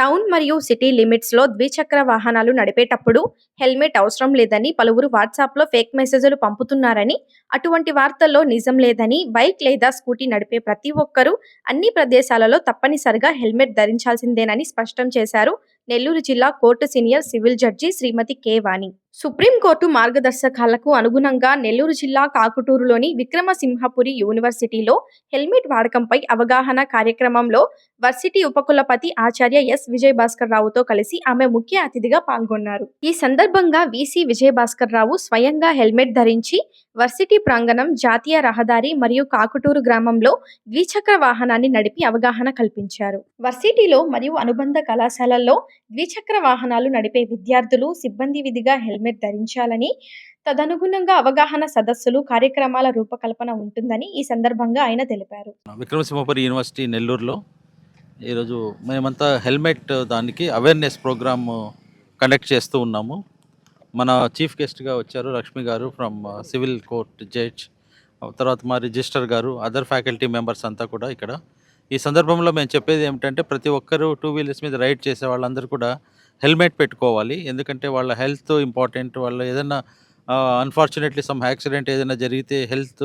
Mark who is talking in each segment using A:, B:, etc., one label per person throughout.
A: Town మరియు city లిమిట్స్లో ద్విచక్ర వాహనాలు నడిపేటప్పుడు హెల్మెట్ అవసరం లేదని పలువురు వాట్సాప్లో ఫేక్ మెసేజ్లు పంపుతున్నారని అటువంటి వార్తల్లో నిజం లేదని బైక్ లేదా స్కూటీ నడిపే ప్రతి ఒక్కరూ అన్ని ప్రదేశాలలో తప్పనిసరిగా హెల్మెట్ ధరించాల్సిందేనని స్పష్టం చేశారు నెల్లూరు జిల్లా court senior civil judge Shrimati K Vani. Supreme court మార్గదర్శకాలకు అనుగుణంగా నెల్లూరు జిల్లా కాకుటూరులోని విక్రమసింహపురి యూనివర్సిటీలో హెల్మెట్ వాడకంపై అవగాహన కార్యక్రమంలో వర్సిటీ ఉపకులపతి ఆచార్య ఎస్. విజయ్ భాస్కర్ రావుతో కలిసి ఆమె ముఖ్య అతిథిగా పాల్గొన్నారు. ఈ సందర్భంగా విసి విజయ్ భాస్కర్ రావు స్వయంగా హెల్మెట్ ధరించి వర్సిటీ ప్రాంగణం జాతీయ రహదారి మరియు కాకుటూరు గ్రామంలో ద్విచక్ర వాహనాన్ని నడిపి అవగాహన కల్పించారు. వర్సిటీలో మరియు అనుబంధ కళాశాలల్లో ద్విచక్ర వాహనాలు నడిపే విద్యార్థులు సిబ్బంది విధిగా హెల్మెట్ ధరించాలని తదనుగుణంగా అవగాహన సదస్సులు కార్యక్రమాల రూపకల్పన ఉంటుందని ఈ సందర్భంగా ఆయన తెలిపారు.
B: విక్రమసింహపురి యూనివర్సిటీ నెల్లూరులో ఈరోజు మేమంతా హెల్మెట్ దానికి అవేర్నెస్ ప్రోగ్రామ్ కండక్ట్ చేస్తూ ఉన్నాము. మన చీఫ్ గెస్ట్గా వచ్చారు లక్ష్మి గారు ఫ్రమ్ సివిల్ కోర్ట్ జడ్జ్. తర్వాత మా రిజిస్టర్ గారు అదర్ ఫ్యాకల్టీ మెంబర్స్ అంతా కూడా ఇక్కడ. ఈ సందర్భంలో మేము చెప్పేది ఏమిటంటే ప్రతి ఒక్కరూ టూ వీలర్స్ మీద రైడ్ చేసే వాళ్ళందరూ కూడా హెల్మెట్ పెట్టుకోవాలి. ఎందుకంటే వాళ్ళ హెల్త్ ఇంపార్టెంట్ వాళ్ళ ఏదైనా అన్ఫార్చునేట్లీ సమ్ యాక్సిడెంట్ ఏదైనా జరిగితే హెల్త్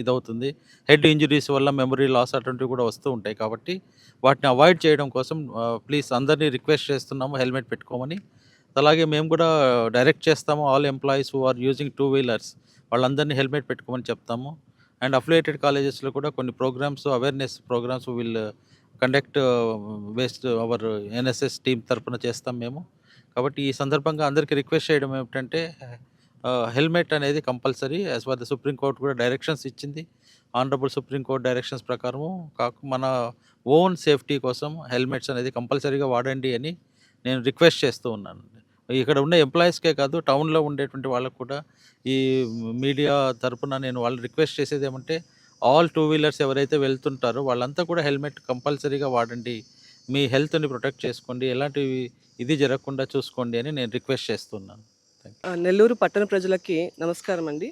B: ఇదవుతుంది. హెడ్ ఇంజరీస్ వల్ల మెమరీ లాస్ అటువంటివి కూడా వస్తూ ఉంటాయి కాబట్టి వాటిని అవాయిడ్ చేయడం కోసం ప్లీజ్ అందరినీ రిక్వెస్ట్ చేస్తున్నాము హెల్మెట్ పెట్టుకోమని. అలాగే మేము కూడా డైరెక్ట్ చేస్తాము. All employees who are using two wheelers. వాళ్ళందరినీ హెల్మెట్ పెట్టుకోమని చెప్తాము. అండ్ అఫిలియేటెడ్ కాలేజెస్లో కూడా కొన్ని programmes awareness programmes will conduct based our NSS team తరఫున చేస్తాం మేము. కాబట్టి ఈ సందర్భంగా అందరికీ రిక్వెస్ట్ చేయడం ఏమిటంటే హెల్మెట్ అనేది compulsory. As per the supreme court కూడా డైరెక్షన్స్ ఇచ్చింది. ఆనరబుల్ సుప్రీంకోర్టు డైరెక్షన్స్ ప్రకారము కాక మన ఓన్ సేఫ్టీ కోసం హెల్మెట్స్ అనేది కంపల్సరీగా వాడండి అని నేను రిక్వెస్ట్ చేస్తూ ఉన్నాను. ఇక్కడ ఉన్న ఎంప్లాయీస్కే కాదు టౌన్లో ఉండేటువంటి వాళ్ళకు కూడా ఈ మీడియా తరపున నేను వాళ్ళు రిక్వెస్ట్ చేసేది ఏమంటే ఆల్ టూ వీలర్స్ ఎవరైతే వెళ్తుంటారో వాళ్ళంతా కూడా హెల్మెట్ కంపల్సరీగా వాడండి. మీ హెల్త్ని ప్రొటెక్ట్ చేసుకోండి. ఎలాంటి ఇది జరగకుండా చూసుకోండి అని నేను రిక్వెస్ట్ చేస్తున్నాను.
C: నెల్లూరు పట్టణ ప్రజలకి నమస్కారం అండి.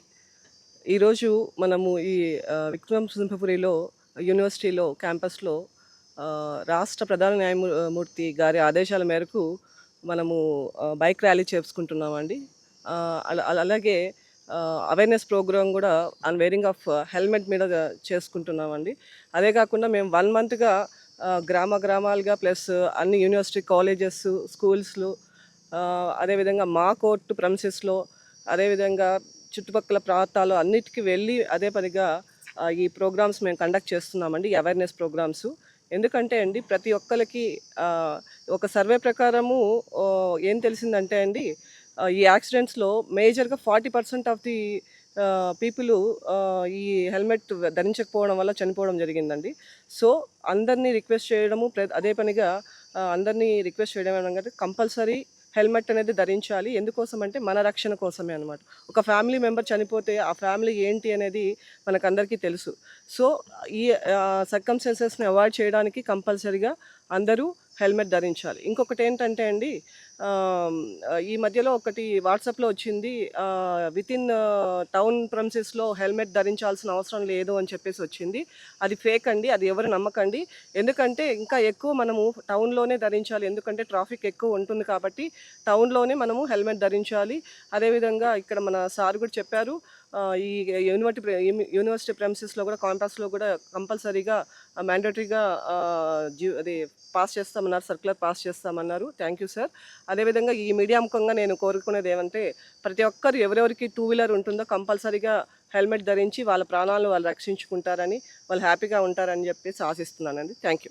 C: ఈరోజు మనము ఈ విక్రమ్ సింహపురిలో యూనివర్సిటీలో క్యాంపస్లో రాష్ట్ర ప్రధాన న్యాయమూర్తి గారి ఆదేశాల మేరకు మనము బైక్ ర్యాలీ చేసుకుంటున్నామండి అలాగే అవేర్నెస్ ప్రోగ్రామ్ కూడా అన్ వేరింగ్ ఆఫ్ హెల్మెట్ మీద చేసుకుంటున్నామండి. అదే కాకుండా మేము వన్ మంత్గా గ్రామ గ్రామాలుగా ప్లస్ అన్ని యూనివర్సిటీ కాలేజెస్ స్కూల్స్లో అదేవిధంగా మా కోర్టు ప్రమిసెస్లో అదేవిధంగా చుట్టుపక్కల ప్రాంతాలు అన్నిటికీ వెళ్ళి అదే పనిగా ఈ ప్రోగ్రామ్స్ మేము కండక్ట్ చేస్తున్నామండి అవేర్నెస్ ప్రోగ్రామ్స్. ఎందుకంటే అండి ప్రతి ఒక్కరికి ఒక సర్వే ప్రకారము ఏం తెలిసిందంటే అండి ఈ యాక్సిడెంట్స్లో మేజర్గా forty percent of the people ఈ హెల్మెట్ ధరించకపోవడం వల్ల చనిపోవడం జరిగిందండి. సో అందరినీ రిక్వెస్ట్ చేయడము ప్ర- అదే పనిగా అందరినీ రిక్వెస్ట్ చేయడం ఏంటంటే కంపల్సరీ హెల్మెట్ అనేది ధరించాలి. ఎందుకోసం అంటే మన రక్షణ కోసమే అనమాట ఒక ఫ్యామిలీ మెంబర్ చనిపోతే ఆ ఫ్యామిలీ ఏంటి అనేది మనకందరికీ తెలుసు. సో ఈ సర్కమ్స్టెన్సెస్ని అవాయిడ్ చేయడానికి కంపల్సరీగా అందరూ హెల్మెట్ ధరించాలి. ఇంకొకటి ఏంటంటే అండి ఈ మధ్యలో ఒకటి వాట్సాప్లో వచ్చింది. విత్ ఇన్ టౌన్ ప్రమిసెస్లో హెల్మెట్ ధరించాల్సిన అవసరం లేదు అని చెప్పేసి వచ్చింది. అది ఫేక్ అండి అది ఎవరు నమ్మకండి. ఎందుకంటే ఇంకా ఎక్కువ మనము టౌన్లోనే ధరించాలి. ఎందుకంటే ట్రాఫిక్ ఎక్కువ ఉంటుంది కాబట్టి టౌన్లోనే మనము హెల్మెట్ ధరించాలి. అదేవిధంగా ఇక్కడ మన సార్ కూడా చెప్పారు ఈ యూనివర్సిటీ యూనివర్సిటీ ప్రెమిసెస్లో కూడా కాంట్రాక్ట్స్లో కూడా కంపల్సరీగా మ్యాండేటరీగా జీ అది పాస్ చేస్తామన్నారు సర్క్యులర్ పాస్ చేస్తామన్నారు. థ్యాంక్ యూ సార్ అదేవిధంగా ఈ మీడియా ముఖంగా నేను కోరుకునేది ఏమంటే ప్రతి ఒక్కరు ఎవరెవరికి టూ వీలర్ ఉంటుందో కంపల్సరీగా హెల్మెట్ ధరించి వాళ్ళ ప్రాణాలను వాళ్ళు రక్షించుకుంటారని వాళ్ళు హ్యాపీగా ఉంటారని చెప్పేసి ఆశిస్తున్నానండి. Thank you